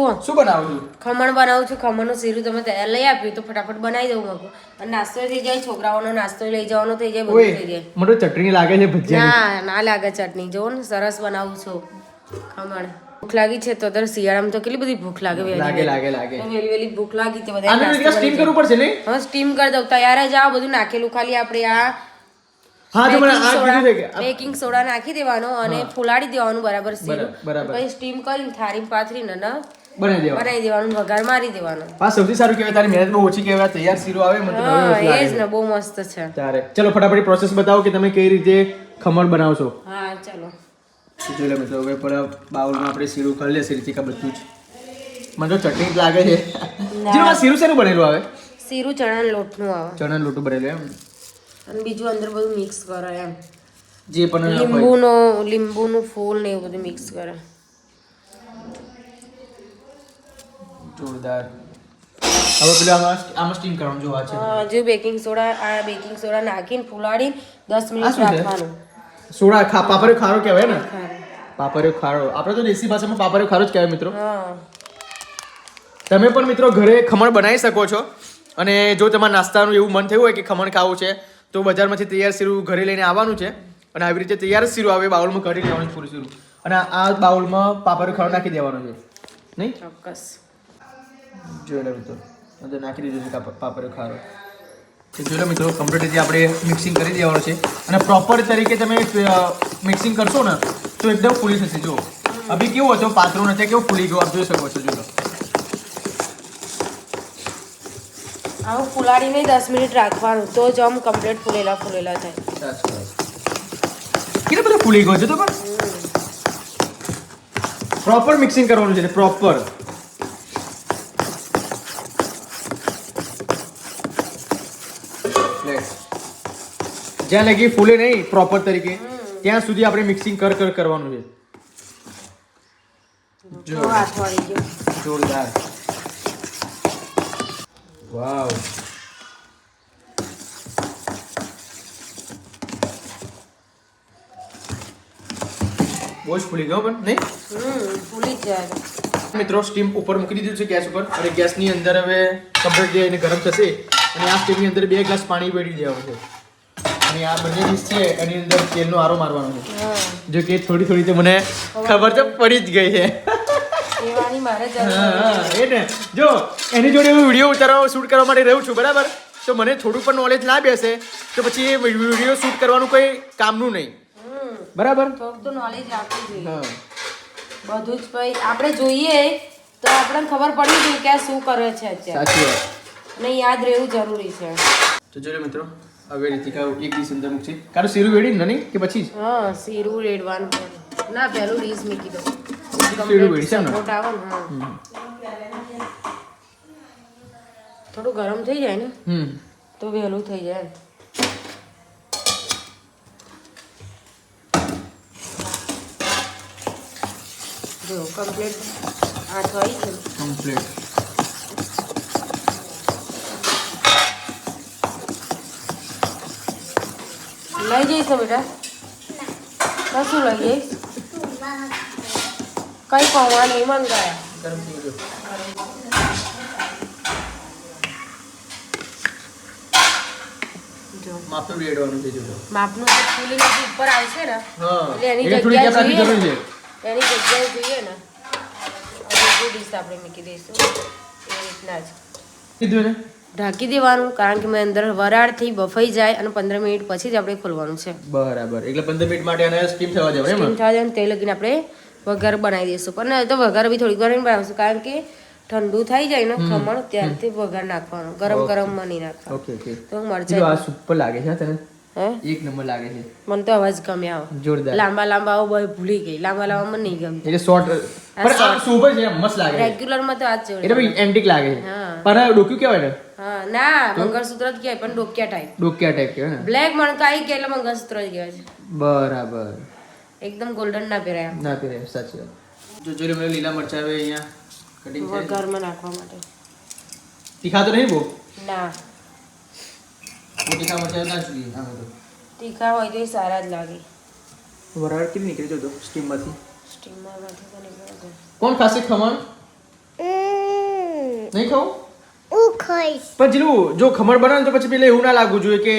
જુઓ. શું બનાવું છું? ખમણ બનાવું છું ખમણનું શીરું તમે તૈયાર લઈ આપ્યું તો ફટાફટ બનાવી દઉં મગું અને નાસ્તો થઈ જાય છોકરાઓનો નાસ્તો લઈ જવાનો થઈ જાય બધું થઈ જાય. મને ચટણી લાગે છે ભજીયા ના ના લાગે ચટણી. જો ને સરસ બનાવું છું. ખમણ. ભૂખ લાગી છે તો અત્યારે શિયાળામાં તો કેટલી બધી ભૂખ લાગે લાગે. લાગે લાગે. વેલી વહેલી ભૂખ લાગી તો બધા સ્ટીમ કરવું પડશે ને. હવે સ્ટીમ કરી દઉં. તૈયાર જ આ બધું નાખેલું ખાલી આપણે આ હા તો મને બેકિંગ આ કીધું છે કે સોડા બેકિંગ સોડા નાખી દેવાનો અને ફુલાડી દેવાનું બરાબર પછી સ્ટીમ કરીને થાળી પાથરીને ને બનાવી દેવા બનાવી દેવાનું વઘાર મારી દેવાનો. સૌથી સારું કહેવાય તારી મહેનત બહુ ઓછી કહેવાય તૈયાર શીરો આવે મને તો હા નવી વસ્તુ એ જ ને બહુ મસ્ત છે. તારે. ચલો ફટાફટ પ્રોસેસ બતાવો કે તમે કઈ રીતે ખમણ બનાવશો. હા ચાલો. જોઈ લો મિત્રો હવે પણ બાઉલમાં આપણે શીરું કરી લેશે રીતિકા બધું જ. મને તો ચટણી જ લાગે છે. આ શીરું શેનું બનેલું આવે? શીરું ચણાના લોટનું આવે. ચણાનું લોટું બનેલું એમ. અને બીજું અંદર બધું મિક્સ કરે એમ. જે પણ. લીંબુનો લીંબુનું ફૂલ ને એવું બધું મિક્સ કરે. જોરદાર. હવે પેલું આમાં આમાં સ્ટીમ કરવાનું જોવા છે. હજુ બેકિંગ સોડા આ બેકિંગ સોડા નાખીને ફુલાડી દસ મિનિટ રાખવાનું. સોડા ખા પાપરિયો ખારો કહેવાય ને? ખારું. પાપરિયો ખારો. આપણે તો દેશી ભાષામાં પાપરિયો ખારો જ કહેવાય મિત્રો. હા. તમે પણ મિત્રો ઘરે ખમણ બનાવી શકો છો. અને જો તમારે નાસ્તાનું એવું મન થયું હોય કે ખમણ ખાવું છે તો બજારમાંથી તૈયાર શીરું ઘરે લઈને આવવાનું છે અને આવી રીતે તૈયાર જ શીરું આવે બાઉલમાં ઘરે લેવાનું પૂરું શીરું. અને આ બાઉલમાં પાપડ ખાવા નાખી દેવાનો છે. નહીં? ચોક્કસ. જોઈ લો મિત્રો. અંદર નાખી દીધું છે પાપડ ખારો. જોઈ લો મિત્રો કમ્પ્લીટ રીતે આપણે મિક્સિંગ કરી દેવાનું છે. અને પ્રોપર તરીકે તમે મિક્સિંગ કરશો ને તો એકદમ ફૂલી થશે જો અભી કેવું હતો? પાતળું નથી કેવું ફૂલી ગયું? આપ જોઈ શકો છો જોઈ લો. આવું ફુલાડીને દસ મિનિટ રાખવાનું તો જ આમ કમ્પ્લીટ ફૂલેલા ફૂલેલા થાય. કેટલા બધું ફૂલી ગયો છે તો પણ? પ્રોપર મિક્સિંગ કરવાનું છે પ્રોપર જ્યાં લગી ફૂલે નહીં પ્રોપર તરીકે ત્યાં સુધી આપણે મિક્સિંગ કર કર કરવાનું છે. જોરદાર. વાવ બહુ જ ફૂલી ગયો પણ નહીં? ફૂલી જાય. મિત્રો સ્ટીમ ઉપર મૂકી દીધું છે ગેસ ઉપર અને ગેસની અંદર હવે કમ્પ્લીટ જે એને ગરમ થશે અને આ સ્ટીમની અંદર બે ગ્લાસ પાણી વેડી દેવાનું છે. અને આ બંને ડીશ છે એની અંદર તેલનો આરો મારવાનો છે. જો કે થોડી થોડી તો મને ખબર તો પડી જ ગઈ છે. એવાની મારે જરૂર હા, હા, ને. જો એની જોડે હું વીડિયો ઉતારવા શૂટ કરવા માટે રહું છું બરાબર? તો મને થોડું પણ નોલેજ ના બેસે તો પછી એ વીડિયો શૂટ કરવાનું કોઈ કામનું નહીં. બરાબર? થોડુંક તો નોલેજ રાખવું જોઈએ. હા. બધું જ ભાઈ આપણે જોઈએ તો આપણને ખબર પડવી જોઈએ કે શું કરે છે અત્યારે. સાચી વાત. અને યાદ રહેવું જરૂરી છે. તો જોજો મિત્રો હવે રીતિકા એક દિવસ અંદર મૂકશે. કારણ શીરું વેડી ને નહીં કે પછી હા શીરું રેડવાનું ના પહેલું ડીશ મૂકી દો શીરું વેડી છે ને સપોર્ટ આવે ને થોડું ગરમ થઈ જાય ને હમ. તો વહેલું થઈ જાય. જો કમ્પ્લીટ હાથ આવી છે કમ્પ્લીટ લઈ જઈશ બેટા કશું લઈ જઈશ? કઈ પૌવા નહીં મંગાયા ગરમ થઈ ગયો માપનું રેડવાનું છે માપનું તો ફૂલીને ઉપર આવશે ને હા. એટલે એની જગ્યાએ જોઈએ એની જગ્યાએ જોઈએ ને. ડીશ આપણે મૂકી દઈશું. એ રીતના જ. કીધું ને ઢાંકી દેવાનું કારણ કે મેં અંદર વરાળથી બફાઈ જાય અને પંદર મિનિટ પછી જ આપણે ખોલવાનું છે. બરાબર. એટલે પંદર મિનિટ માટે આને સ્ટીમ થવા દેવાનું સ્ટીમ થવા જાય તે લગીને આપણે વઘાર બનાવી દઈશું. પણ હવે તો વઘાર બી થોડી વાર બનાવશું. કારણ કે ઠંડુ થઈ જાય ને ખમણ ત્યારથી વઘાર નાખવાનું. ગરમ ગરમ નહીં નાખવાનો. Okay okay. તો મરચાં આ સુપર લાગે છે તને? એક નંબર લાગે છે. મને તો અવાજ ગમે આવો જોરદાર. લાંબા લાંબા આવો બહુ ભૂલી ગઈ. લાંબા લાંબા મને નહીં ગમતી. એટલે શોર્ટ પણ આ સુપર છે મસ્ત લાગે રેગ્યુલરમાં તો આ જ એટલે એન્ટિક લાગે. છે. હા. પણ ડોક્યુ કેવાય ને? હા ના મંગળસૂત્ર જ કહેવાય પણ ડોક્યા ટાઈપ ડોક્યા ટાઈપ કહેવાય ને? બ્લેક મણકાઈ કે એટલે મંગળસૂત્ર જ કહેવાય છે. બરાબર. એકદમ ગોલ્ડન ના પહેરાય ના પહેરાય સાચી વાત. જો જોઈ મને લીલા મરચા આવે અહીંયા. કટિંગ છે વઘારમાં નાખવા માટે. તીખા તો નહીં બહુ? ના. બહુ તીખા મરચા ના જોઈએ આમ તો. તીખા હોય તો એ સારા જ લાગે. વરાળ કેમ નીકળી જતો સ્ટીમમાંથી? સ્ટીમરમાંથી તો નીકળે કોણ ખાશે ખમણ? નહીં ખાવું? હું ખાઈશ. પણ જીલું જો ખમણ બનાવે તો પછી પેલે એવું ના લાગવું જોઈએ કે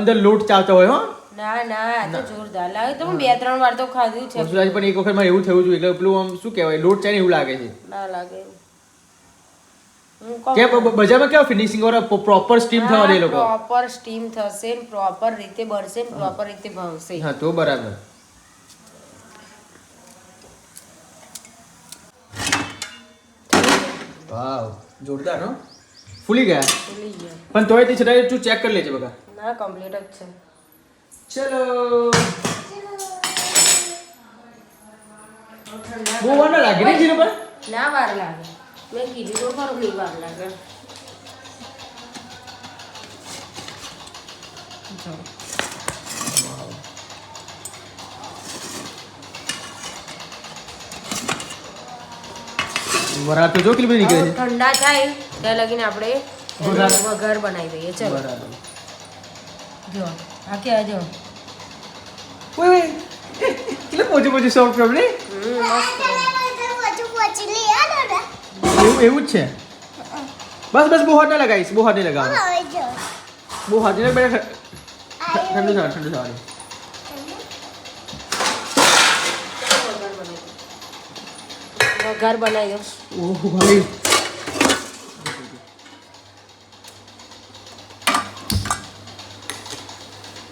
અંદર લોટ ચાવતો હોય હો. ના ના તો જોરદાર લાગે. તો હું. બે ત્રણ વાર તો ખાધું છે. વસુલાજી પણ એક વખત મારે એવું થયું હતું એટલે પેલું આમ શું કહેવાય લોટ ચાઈને એવું લાગે છે. ના લાગે બજારમાં કેવા ફિનિશિંગ વાળા પ્રોપર સ્ટીમ થવા દે લોકો? પ્રોપર સ્ટીમ થશે ને પ્રોપર રીતે બળશે ને પ્રોપર રીતે ભાવશે. હા તો બરાબર. વાવ જોરદાર હો. ફૂલી ગયા? ભૂલી ગયા. પણ તોય તે છતાં તું ચેક કરી લેજે બકા. ના કમ્પ્લીટ જ છે. ચલો. બહુ વાર ના લાગે ને જીરો પર ના વાર લાગે. મેં કીધું તો ખરું નહીં વાર લાગે. વરાળ તો જો કેટલી બધી નીકળે ઠંડા થાય ત્યાં લગીને આપણે વઘાર. બનાવી દઈએ. ચલો. બરાબર. જો આ કે જો ઓય ઓય કેટલે પોચી પોચી સોફ્ટ પ્રોબ્લેમ ને હમ, મસ્ત બધું પછી લઈ આલો ને એવું એવું જ છે બસ બસ બહુ હાથ ના લગાવીશ બહુ હાથ નહીં લગાવવાનું હવે જો બહુ હાથ નહીં લગાવ ઠંડુ થવા ઠંડુ થવા દે. વઘાર બનાવી દો ઓહો ભાઈ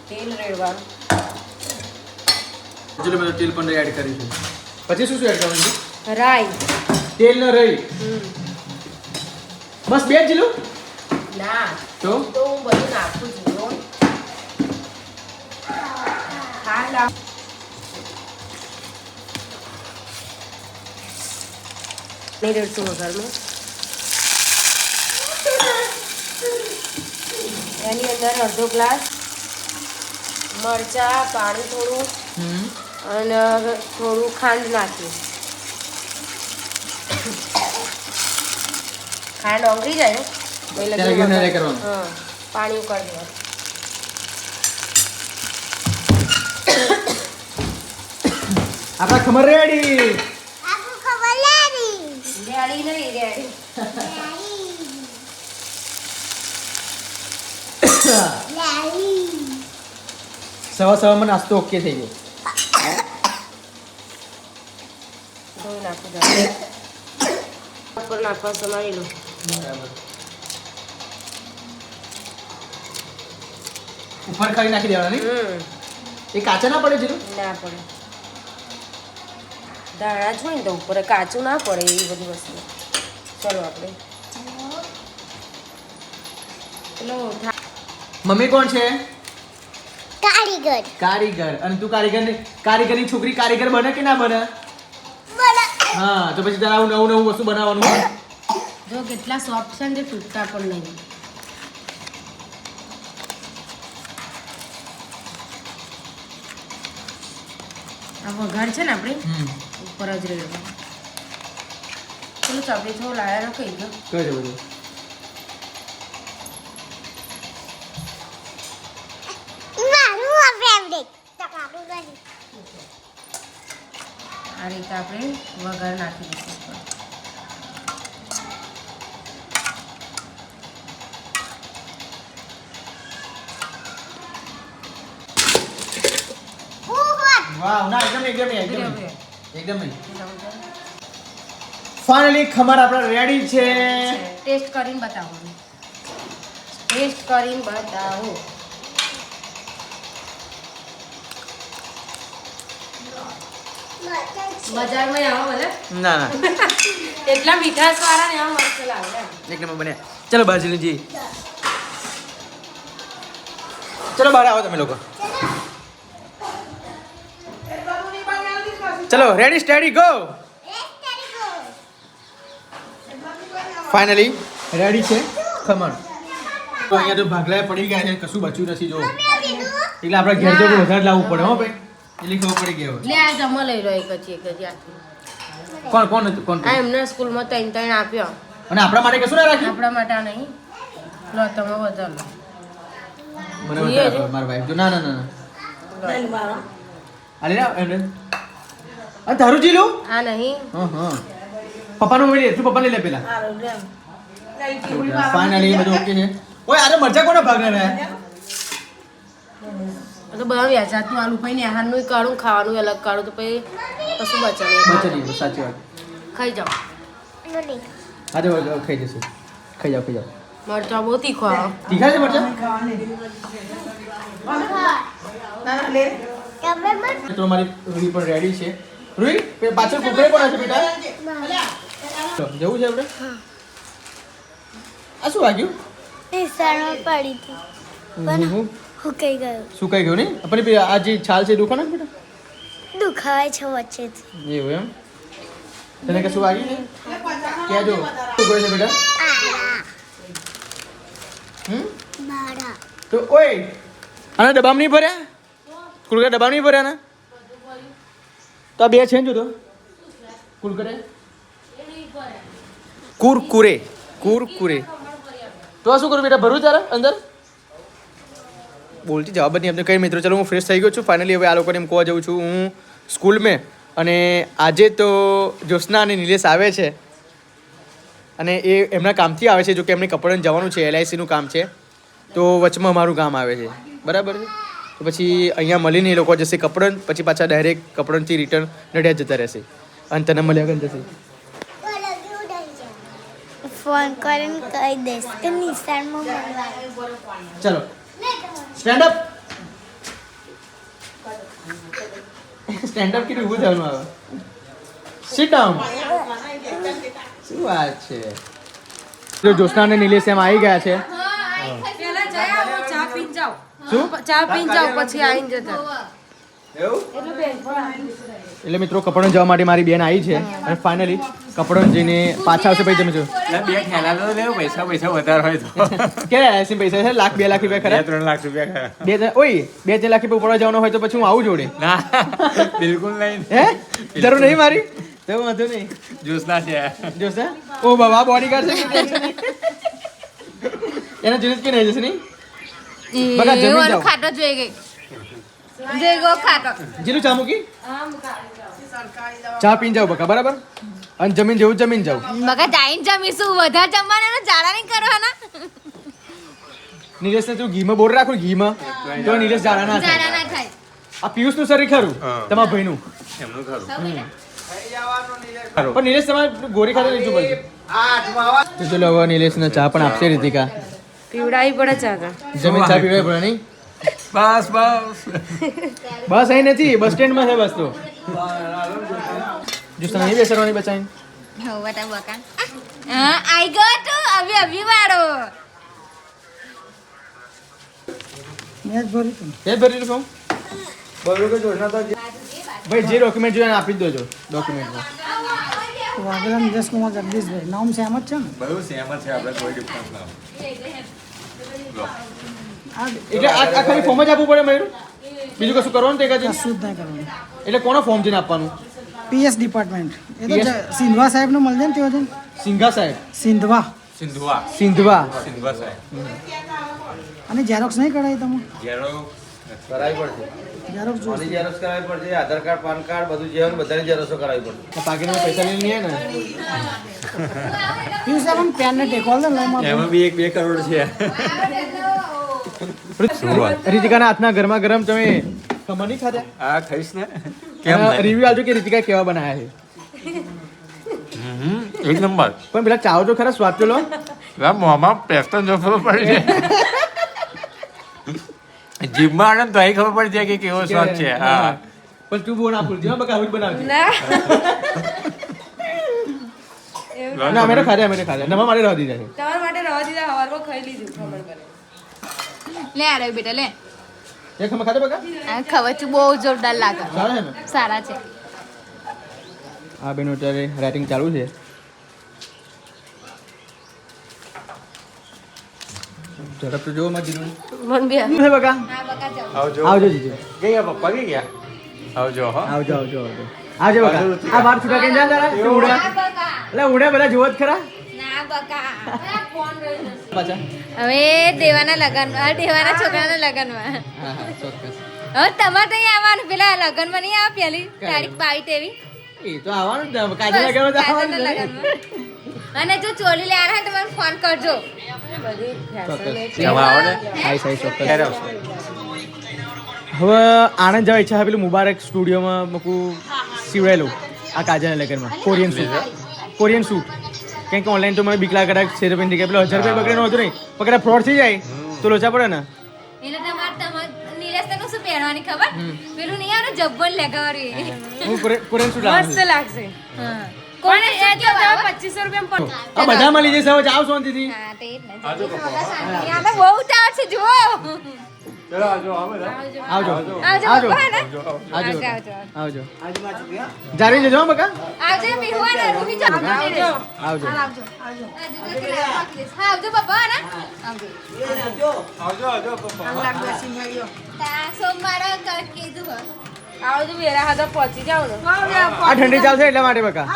તેલ રેડવાનું. ચલો મેં તેલ પણ એડ કરીશું પછી શું શું એડ કરવાનું છે? રાઈ. તેલ ન રહી હમ. બસ બે જ જીલું? ના. તો? તો હું બધું નાખું છું જો. ખાંડ નાખ- નહીં રેડશું વઘારમાં. એની અંદર અડધો ગ્લાસ મરચા પાણી થોડું અને થોડું ખાંડ નાખ્યું ખાંડ ઓગળી જાય ને નાખી પાણી ઉકાળી દેવાનું આપણા રેડી ખબર લેરી રેડી નહીં રેડી સવા સવામાં નાસ્તો ઓકે થઈ ગયો ધોઈ નાખું. ઉપર નાખવા સમારી લો બરાબર ઉપર ખાલી નાખી દેવાના એ કાચા ના પડે જીરું ના પડે દાણા જ હોય ને તો ઉપર કાચું ના પડે એવી બધી વસ્તુ ચલો આપણે મમ્મી કોણ છે કારીગર. કારીગર. અને તું કારીગર કારીગરની છોકરી કારીગર બને કે ના બને? હા તો પછી તારે આવું નવું નવું વસ્તુ બનાવવાનું હોય? જો કેટલા સોફ્ટ છે ને તૂટતા પણ નહીં. આ વઘાર છે ને આપણે? ઉપર જ રેડવા પેલું ચાપડી થોડું લાયા રાખી દો કઈ બધું. આપણે વઘાર નાખી દઈશું વાવ ના એકદમ એકદમ એકદમ ઊભી રહે, નહીં. ઊભી એકદમ ફાઇનલી ખમર આપણા રેડી છે. ટેસ્ટ કરીને બતાવો. ટેસ્ટ કરીને બતાવો. બજારમાં આવો ભલે. ના ના. એટલા મીઠાશ વાળા ને આવા મસ્ત લાગે એક નંબર બન્યા. ચલો બાજરી ચલો બહાર આવો તમે લોકો. ચલો ready steady go finally ready છે? ખમણ. તો અહીંયા તો ભાગલા પડી ગયા છે કશું બચ્યું નથી જો. એટલે આપણે ઘેર તો વધારે લાવવું પડે હો ભાઈ. એટલે ખબર પડી ગઈ લે આ જમો લઈ લો એક જ એક જ કોણ કોણ હતું કોણ આ એમને સ્કૂલમાં ત્રણ ત્રણ આપ્યો. અને આપણા માટે કશું ના રાખ્યું? આપણા માટે આ નહીં. લો તમે વધારે લો. મને વધારે છે? આપો, મારા વાઈફ જો ના ના ના અરે ના એને આ તારું જીલું આ નહીં. હા હા. પપ્પાનું મળી તું પપ્પા લઈ લે પેલા ફાઇનલી બધું ઓકે છે. ઓય આરે મરચા કોના ભાગના રહ્યા? તો બધા વ્યાજાતનું આલુ પછી નેહારનું કાઢું ખાવાનું અલગ કાઢું તો પછી કશું બચે નહીં. સાચી વાત. ખાઈ જાઓ. આજે ખાઈ જશું. ખાઈ જાઓ ખાઈ જાઓ. મરચાં બહુ તીખો તીખા છે મરચા? તો મારી રૂહી પણ રેડી છે. પે- પાછળ કુકરે પણ બેટા. જવું છે આપણે? આ શું વાગ્યું? પડી હતી. પણ હું હુકાઈ ગયું. સુકાઈ ગયું નહીં? પણ આ જે છાલ છે દુખો ને બેટા? દુખાવાય છે વચ્ચેથી એવું એમ? તને કશું વાગ્યું છે ક્યાં જો? શું કહે છે બેટા? હમ? તો ઓય આના ડબ્બામાં નહીં ભર્યા? કુલકરે ડબ્બામાં નહીં ભર્યા ના તો આ બે છે ને જો તો કુલકરે કુરકુરે. કુરકુરે. તો શું કરું બેટા? ભરું તારા અંદર? બોલતી જવાબ જ નહીં આપણે કઈ મિત્રો ચલો હું ફ્રેશ થઈ ગયો છું. ફાઇનલી હવે આ લોકોને એમ કહવા જાઉં છું હું સ્કૂલ મેં અને આજે તો જ્યોત્સના અને નિલેશ આવે છે. અને એ એમના કામથી આવે છે જો કે એમને કપડાને જવાનું છે એલઆઈસીનું કામ છે. તો વચમાં અમારું કામ આવે છે. બરાબર છે? તો પછી અહીંયા મળીને એ લોકો જશે કપડન પછી પાછા ડાયરેક્ટ કપડનથી રિટર્ન નડિયાદ જતા રહેશે. અને તને મળ્યા આગળ જશે. ફોન કરીને કહી દઈશ કે નિશાળમાં ચલો. સ્ટેન્ડ અપ સ્ટેન્ડ અપ કીધું ઊભું થવાનું આવે સિટ ડાઉન શું વાત છે? જો જ્યોત્સના અને નિલેશ એમ આવી ગયા છે. પેલા જઈ આવો ચા પીને જાઓ. શું? ચા પીને જાઓ પછી આવીને જતા. એટલે મિત્રો કપડન જવા માટે મારી બેન આવી છે. અને ફાઇનલી કપડન જઈને પાછા આવશે પછી તમે જો એટલે બે ઠેલા તો લેવો પૈસા પૈસા વધારે હોય તો. ક્યારે એસી પૈસા છે લાખ બે લાખ રૂપિયા બે ખરા ત્રણ લાખ રૂપિયા ખરા બે ત્રણ- ઓય બે ત્રણ લાખ રૂપિયા ઉપડવા જવાનું હોય તો પછી હું આવું જોડે ના બિલકુલ નહીં હે જરૂર નહીં મારી તો વાંધો નહીં જ્યોત્સના છે જોશે ઓ બાબા બોડી ગાર્ડ છે કે tension નહીં. એના જુનિયર કે નહીં જશે નહીં બકા જમીન જાઓ ખાટો જોઈ ગઈ જોઈ ગયો ખાટો જીલું ચા મૂકી ચા પીને જાઓ બકા બરાબર અને જમીન જેવું જમીન જાવ મગા જાઈન જમીશું વધારે જમવાના જાડા નહીં કરવાના. નિલેશને તું ઘીમાં બોર રાખું ઘીમાં. તો નિલેશ જાડા ના થાય. જાડા ના થાય. આ પિયુષનું શરીર ખરું. તમારા ભાઈનું. એમનું ખરું. પણ નિલેશ તમારે ગોરી ખાતે લીધું પડશે તો ચલો હવે નિલેશને ચા પણ આપશે રીતિકા. પીવડાવી પડે ચા તો. જમીન ચા પીવાય પડે નહીં? બસ બસ. બસ અહીં નથી બસ સ્ટેન્ડમાં છે બસ તો. જો તને નહીં બેસરવાની બચાઈ હો બટા બકા હા આઈ ગયો તો. અભી અભી વાળો. એ ભરી ફોર્મ ભાઈ જે ડોક્યુમેન્ટ જોઈએ એને આપી જ દેજો ડોક્યુમેન્ટમાં વાઘેલા નિલેશ કુમાર જગદીશભાઈ નામ સેમ જ છે ને? બધું સેમ જ છે આપણે કોઈ ડિફરન્સ ના એટલે આ ખાલી ફોર્મ જ આપવું પડે મયુર બીજું કશું કરવાનું તે કશું જ નહીં કરવાનું. એટલે કોનો ફોર્મ જઈને આપવાનું? PS department. એ તો સિંધવા સાહેબ સાહેબને મળજે ને તેઓ છે સિંઘા સાહેબ. સિંધવા. સિંધવા. સિંધવા. સિંધવા સાહેબ. અને ઝેરોક્સ નહીં કરાય તમે? ઘેરો કરાવી પડશે. ઝેરોક્સ જો ઓલી ઝેરોક્ષ કરાવી પડશે. આધાર કાર્ડ પાન કાર્ડ બધું જે હોય ને બધાની ઝેરોક્ષો કરાવી પડશે. પાકીટમાં પૈસા લઈને ને? ને લાઈનમાં એમાં બી એક બે કરોડ છે. રીતિકાના હાથના ગરમા ગરમ તમે નહીં ખાધા? આ ખાઈશ ને. કેમ રિવ્યુ આવજો કે રીતિકા કેવા બનાયા છે. હમ, એક નંબર. પણ પેલા ચાવ તો ખરા સ્વાદ પેલો પેલા મોંમાં પેસ્ટન જો ખબર પડી છે જીભમાં આનંદ તો અહીં ખબર પડી જાય કે કેવો સ્વાદ છે હા. પણ તું ના ભૂલતી હો બકા આવું બનાવજે. ના. ના અમે તો ખાધા અમે તો ખાધા. નવા માટે રહી દીધા છે. તમારા માટે રવા દીધા હવારમાં ખાઈ લીધું ખબર પડે. લે આ રહ્યો બેટા લે. એક ખમા ખાધા બકા? આ ખવચું બહુ જોરદાર લાગે. સારા છે સારા છે. આ બેનો અત્યારે રાઇટિંગ ચાલુ છે. ઝડપ તો જોવો માં જીરું મન બી શું બકા? આવજો આવજો જીજુ. ગયા પપ્પા ગઈ ગયા? આવજો હો. આવજો આવજો આવજો. આવજો બકા. આ બાર છૂટા કઈ જા જરા તું ઉડ્યા. એટલે ઉડ્યા બધા જોવો જ ખરા. હવે દેવાના લગન દેવાના છોકરાના લગનમાં હવે તમારે ત્યાં આવવાનું પેલા લગનમાં નહીં આવે પેલી તારીખ બાવી તેવી એ તો આવવાનું. લગનમાં અને જો ચોલી લેવા હોય તો મને ફોન કરજો. હવે આણંદ જવા ઈચ્છા પેલું મુબારક સ્ટુડિયોમાં મૂકું સીવડાયેલું આ કાજલના લગનમાં. કોરિયન સૂટ કોરિયન સૂટ કેમ કે ઓનલાઈન તો મને બીક લાગે છે રૂપિયા પેલો હજાર રૂપિયા પકડે નહોતું નહીં પકડા ફ્રોડ થઈ જાય તો લોચા પડે ને? એટલે તમારે તમારે નીલેશ તને શું પહેરવાની ખબર? પેલું નહીં આવે હું મસ્ત લાગશે. એ તો પચીસો રૂપિયા પણ. આ બધા મળી જશે હવે શાંતિથી. હા તે જ ને. આને બહુ ઉતાવળ છે જુઓ. આવજો આવજો. આવજો. આવજો. આવજો. આવજો આવજો જારી જજો બકા. આવજો મિહુઆ ને રૂહી જો આવજો. આવજો હા આવજો પપ્પા ને? આવજો. તા સોમવારે કીધું. આવજો વેરા હાથે પહોંચી જાવ આ ઠંડી ચાલશે એટલા માટે બકા.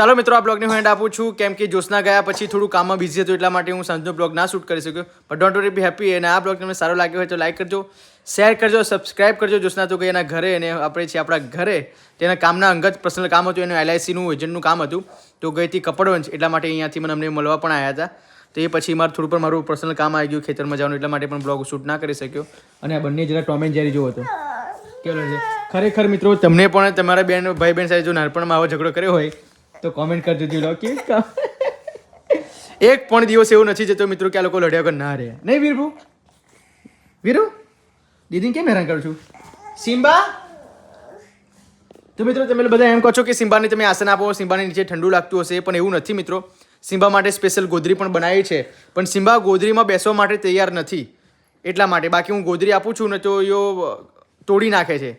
ચાલો મિત્રો આ બ્લોગની હું એન્ડ આપું છું. કેમ કે જ્યોત્સના ગયા પછી થોડું કામમાં બિઝી હતું એટલા માટે હું સાંજનો બ્લોગ ના શૂટ કરી શક્યો. But don't worry be happy અને આ બ્લોગ તમને સારો લાગ્યો હોય તો લાઈક કરજો. શેર કરજો સબસ્ક્રાઇબ કરજો જ્યોત્સના તો ગઈ એના ઘરે અને આપણે છીએ આપણા ઘરે. તેના કામના અંગત પર્સનલ કામ હતું એનું એલઆઈસીનું એજન્ટનું કામ હતું. તો ગઈથી કપડવંજ એટલા માટે અહીંયાથી મને અમને મળવા પણ આવ્યા હતા. તો એ પછી મારે થોડું પણ મારું પર્સનલ કામ આવી ગયું ખેતરમાં જવાનું, એટલા માટે પણ બ્લોગ શૂટ ના કરી શક્યો. અને આ બંને જરા ટોમેન જેરી જોવો હતો કેવો છે? ખરેખર મિત્રો, તમને પણ તમારા બેન ભાઈ બહેન સાથે જો નાનપણમાં આવો ઝઘડો કર્યો હોય, તો કોમેન્ટ કરી દેજો લો કે એક પણ દિવસ એવું નથી જતો મિત્રો કે આ લોકો લડ્યા વગર ના રહે. નહીં, વીરભુ? વીરુ? દીદીને કેમ હેરાન કરું છું? સિમ્બા? તો મિત્રો, તમે બધા એમ કહો છો કે સિમ્બાને તમે આસન આપો, સિમ્બાને નીચે ઠંડુ લાગતું હશે, પણ એવું નથી મિત્રો. સિમ્બા માટે સ્પેશિયલ ગોદરી પણ બનાવી છે. પણ સિમ્બા ગોદરીમાં બેસવા માટે તૈયાર નથી. એટલા માટે. બાકી હું ગોદરી આપું છું ને તો યો તોડી નાખે છે.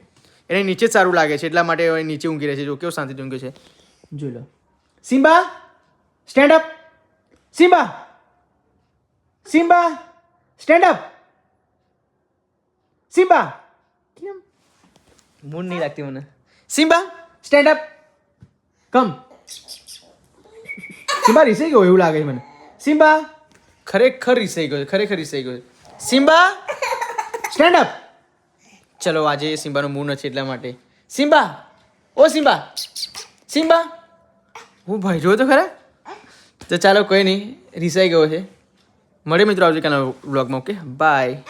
એને નીચે જ સારું લાગે છે. એટલા માટે હવે નીચે ઊંઘી રહે છે. જો, કેવો શાંતિથી ઊંઘે છે. જોઈ લો. Simba stand up Simba Simba stand up Simba કેમ? મૂડ નહીં લાગતી મને. Simba stand up come Simba રીસાઈ ગયો એવું લાગે છે મને. સિમ્બા? ખરેખર રીસાઈ ગયો છે ખરેખર રીસાઈ ગયો છે. સિમ્બા? સ્ટેન્ડ અપ ચલો આજે સિમ્બાનો મૂડ નથી એટલા માટે. સિમ્બા? ઓ સિમ્બા. સિમ્બા? હું ભાઈ જોયો તો ખરા? તો ચાલો કોઈ નહીં. રીસાઈ ગયો છે. મળે મિત્રો આવતીકાલના બ્લોગમાં ઓકે બાય